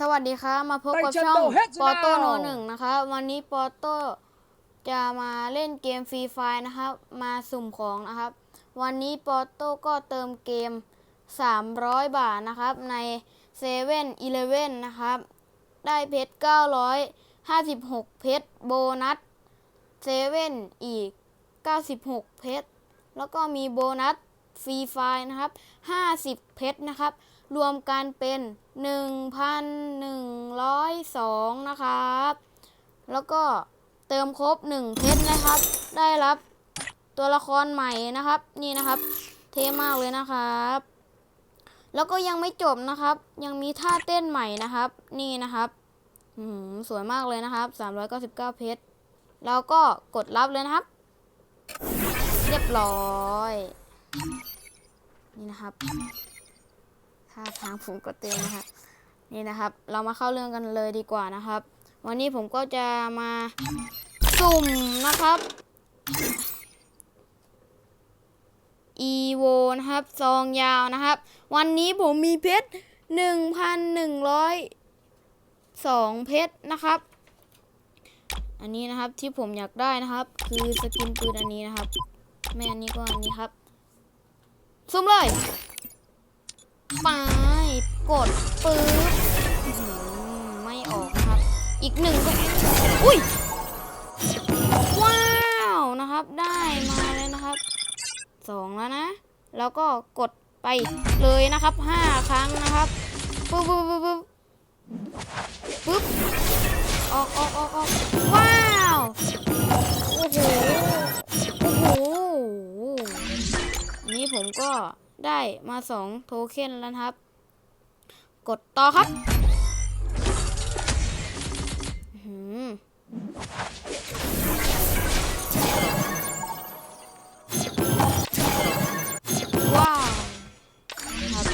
สวัสดีครับมาพบกับไปเชิญช่องโตเฮ็ดปอโต้ now โนหนึ่งนะครับวันนี้ปอโต้จะมาเล่นเกมฟรีไฟนะครับ มาสุ่มของนะครับ วันนี้ปอโต้ก็เติมเกม 300 บาทนะครับ ใน7 e เ e ่ e อนะครับ ได้เพชร 956 เพชร โบนัสเซเว่นอีก 96 เพชร แล้วก็มีโบนัสฟรีไฟนะครับ 50 เพชรนะครับ รวมกันเป็น 1,102 นะครับ แล้วก็เติมครบ 1 เพชรนะครับ ได้รับตัวละครใหม่นะครับ นี่นะครับ เท่มากเลยนะครับ แล้วก็ยังไม่จบนะครับ ยังมีท่าเต้นใหม่นะครับ นี่นะครับอืมสวยมากเลยนะครับ 399 เพชรแล้วก็กดรับเลยนะครับ เรียบร้อย นี่นะครับ ท่าทางผมก็เต็มนะครับ นี่นะครับ เรามาเข้าเรื่องกันเลยดีกว่านะครับ วันนี้ผมก็จะมาสุ่มนะครับ e v o นะครับ ซองยาวนะครับ วันนี้ผมมีเพชร1,102เพชรนะครับ อันนี้นะครับที่ผมอยากได้นะครับ คือสกินปืนอันนี้นะครับ ไม่อันนี้ก็อันนี้ครับ ซุ่มเลย ไป กดปึ๊บไม่ออกครับ อีกหนึ่งก็อุ้ย ว้าวนะครับ ได้มาเลยนะครับสองแล้วนะ แล้วก็กดไปเลยนะครับห้าครั้งนะครับปึ๊บปึ๊บปึ๊บปึ๊บปึ๊บออกออกออกออกว้าวโอ้โหโอ้โหอันนี้ผมก็ ได้มาสองโทเค็นแล้วครับ กดต่อครับหือว้าวครับ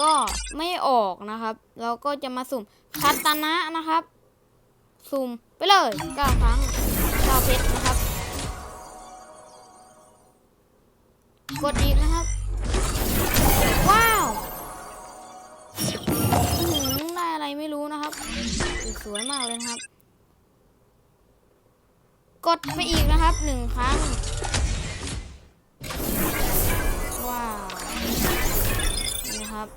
ก็ไม่ออกนะครับ เราก็จะมาสุ่มคัตตานะนะครับ สุ่มไปเลยเก้าครั้งเก้าเพชรนะครับ กดอีกนะ สวยมากเลยครับ กดไปอีกนะครับหนึ่งครั้ง ว้าวนี่ครับ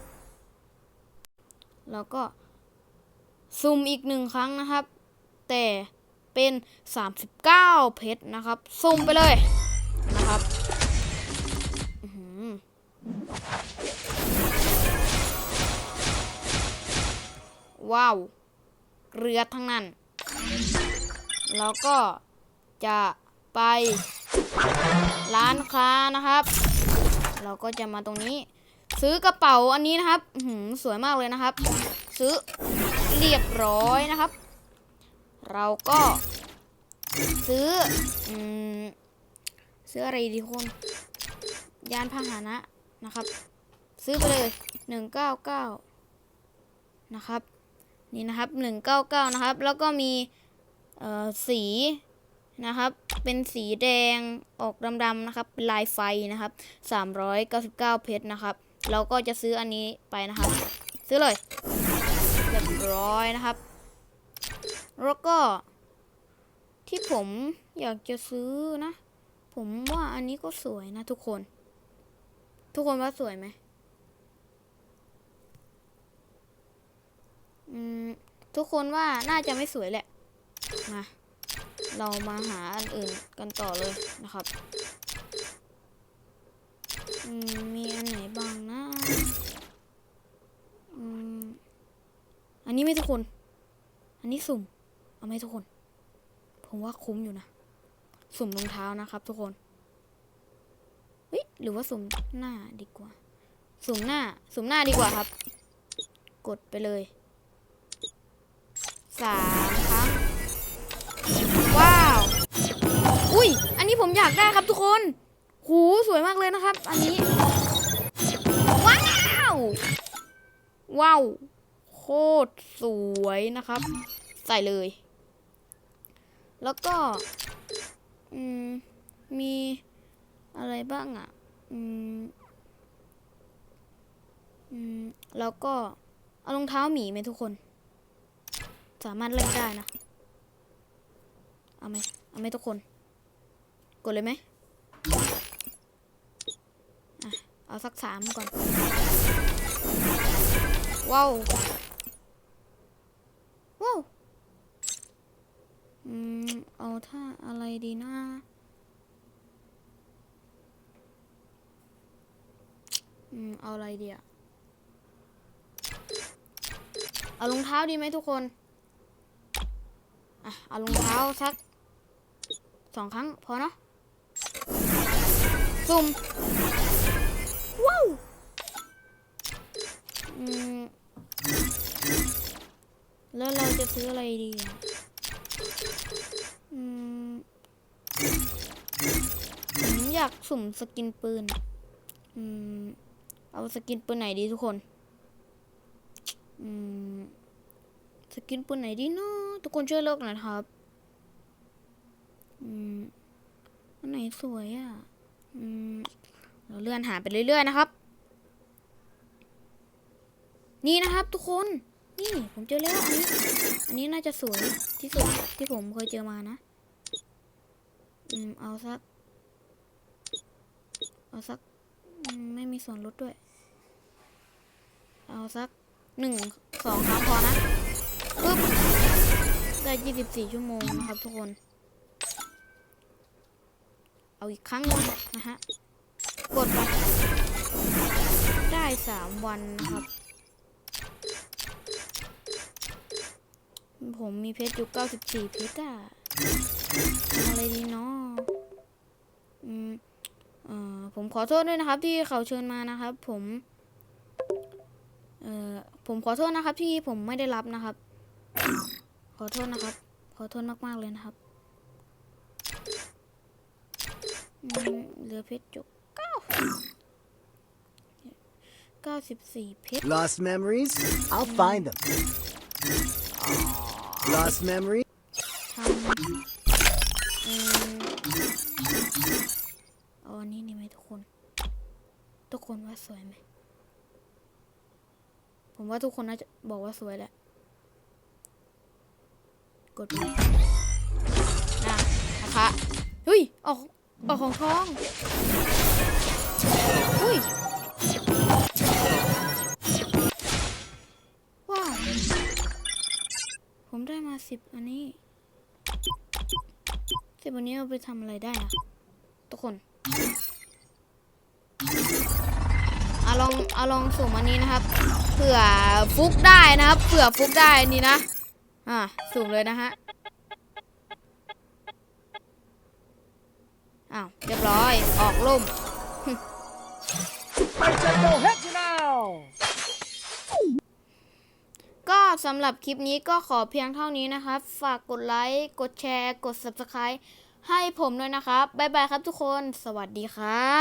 แล้วก็ซูมอีกหนึ่งครั้งนะครับ แต่เป็น 39 เพชรนะครับซูมไปเลยนะครับอื้อหือว้าว เรือทั้งนั้น แล้วก็จะไปร้านค้านะครับ เราก็จะมาตรงนี้ ซื้อกระเป๋าอันนี้นะครับหือสวยมากเลยนะครับ ซื้อเรียบร้อยนะครับ เราก็ซื้ออืมซื้ออะไรดีคนยานพาหนะนะครับ ซื้อไปเลยหนึ่งเก้าเก้านะครับ นี่นะครับหนึ่งเก้าเก้านะครับ แล้วก็มีเอ่อสีนะครับ เป็นสีแดงออกดำๆนะครับเป็นลายไฟนะครับสามร้อยเก้าสิบเก้าเพชรนะครับ เราก็จะซื้ออันนี้ไปนะครับ ซื้อเลยเรียบร้อยนะครับ แล้วก็ ที่ผมอยากจะซื้อนะ ผมว่าอันนี้ก็สวยนะทุกคน ทุกคนว่าสวยไหมอืม ทุกคนว่าน่าจะไม่สวยแหละ มา เรามาหาอันอื่นกันต่อเลยนะครับมมีอันไหนบ้างนะออันนี้ไม่ทุกคน อันนี้สุ่ม เอาไหมทุกคน ผมว่าคุ้มอยู่นะ สุ่มรองเท้านะครับทุกคนเฮ้ยหรือว่าสุ่มหน้าดีกว่า สุ่มหน้า สุ่มหน้าดีกว่าครับ กดไปเลย สามครั้ง ว้าว อุ้ย อันนี้ผมอยากได้ครับทุกคน หูสวยมากเลยนะครับ อันนี้ ว้าว ว้าว โคตรสวยนะครับ ใส่เลย แล้วก็ อืม มีอะไรบ้างอะ อืม อืม แล้วก็ เอารองเท้าหมีไหมทุกคน สามารถเล่นได้นะ เอาไหมเอาไหมทุกคน กดเลยไหมเอาสักสามก่อน ว้าว ว้าว อืม เอาท่าอะไรดีนะอืม เอาอะไรดีอะเอารองเท้าดีไหมทุกคน อะเอารองเท้าสักสองครั้งพอเนาะซุ่มว้าวแล้วเราจะซื้ออะไรดีอะอืมผมอยากสุ่มสกินปืน อืม เอาสกินปืนไหนดีทุกคน อืม สกินปืนไหนดีเนาะทุกคนช่วยเลือกหน่อยนะครับ อืมอันไหนสวยอะ อืม เราเลื่อนหาไปเรื่อยๆนะครับ นี่นะครับ ทุกคน นี่ ผมเจอแล้วอันนี้ อันนี้น่าจะสวยที่สุดที่ผมเคยเจอมานะ อืม เอาสัก เอาสักมไม่มีส่วนลดด้วย เอาสักหนึ่งสองครั้งพอนะ ปึ๊บได้ยี่สิบสี่ชั่วโมงนะครับทุกคน เอาอีกครั้งหนึงนะฮะ กดไปได้สามวันนะครับ ผมมีเพชรอยู่ 94 เพชรอะอะไรดีเนาะอืมเอ่อผมขอโทษด้วยนะครับ ที่เขาเชิญมานะครับ ผม เอ่อผมขอโทษนะครับที่ผมไม่ได้รับนะครับ ขอโทษนะครับ ขอโทษมาก ๆ เลยนะครับอืมเหลือเพชรจุกเก้าเก้าสิบสี่เพชร Lost memories? I'll find them. Lost memory? ทำอืมเอาอันนี้นี่ไหมทุกคน ทุกคนว่าสวยไหม ผมว่าทุกคนน่าจะบอกว่าสวยแหละ กดไปนะนะคะเฮ้ยออกออกของทองเฮ้ยว้าวผมได้มาสิบอันนี้สิบอันนี้เอาไปทำอะไรได้อะทุกคนเอาลองเอาลองสุ่มอันนี้นะครับเผื่อฟุกได้นะครับเผื่อฟุกได้นี่นะ อ่าสุ่มเลยนะฮะอ้าวเรียบร้อยออกลุ่มก็สำหรับคลิปนี้ก็ขอเพียงเท่านี้นะครับ ฝากกดไลค์ กดแชร์ กด Subscribe ให้ผมด้วยนะครับ บ๊ายบายครับทุกคน สวัสดีครับ